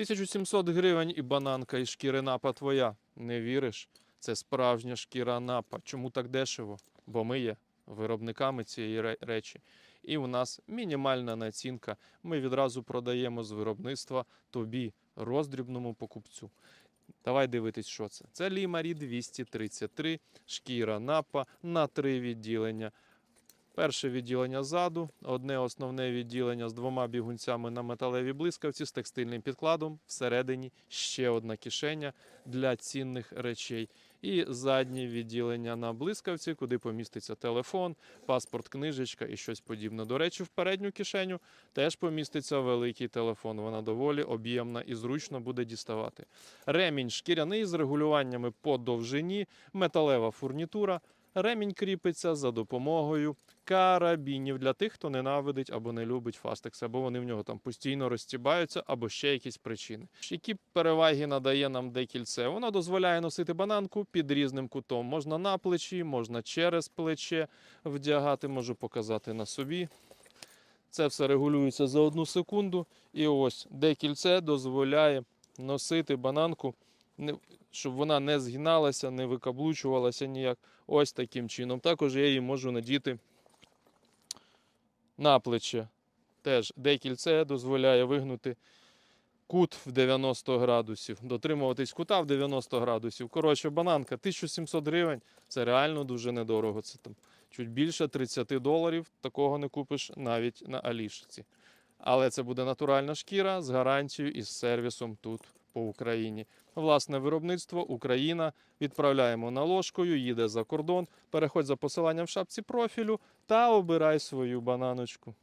1700 гривень і бананка, і шкіри напа твоя. Не віриш? Це справжня шкіра напа. Чому так дешево? Бо ми є виробниками цієї речі. І у нас мінімальна націнка. Ми відразу продаємо з виробництва тобі, роздрібному покупцю. Давай дивитись, що це. Це Лімарі 233, шкіра напа на три відділення. Перше відділення ззаду, одне основне відділення з двома бігунцями на металевій блискавці з текстильним підкладом. Всередині ще одна кишеня для цінних речей. І заднє відділення на блискавці, куди поміститься телефон, паспорт, книжечка і щось подібне. До речі, в передню кишеню теж поміститься великий телефон. Вона доволі об'ємна і зручно буде діставати. Ремінь шкіряний з регулюваннями по довжині, металева фурнітура. Ремінь кріпиться за допомогою карабінів для тих, хто ненавидить або не любить фастекс, або вони в нього там постійно розтібаються, або ще якісь причини. Які переваги надає нам декільце? Воно дозволяє носити бананку під різним кутом. Можна на плечі, можна через плече вдягати, можу показати на собі. Це все регулюється за одну секунду. І ось декільце дозволяє носити бананку, щоб вона не згиналася, не викаблучувалася ніяк. Ось таким чином. Також я її можу надіти на плече. Теж декільце дозволяє вигнути кут в 90 градусів, дотримуватись кута в 90 градусів. Коротше, бананка 1700 гривень. Це реально дуже недорого. Це там чуть більше 30 доларів. Такого не купиш навіть на Алішці. Але це буде натуральна шкіра з гарантією і з сервісом тут по Україні. Власне виробництво Україна. Відправляємо наложкою, їде за кордон. Переходь за посиланням в шапці профілю та обирай свою бананочку.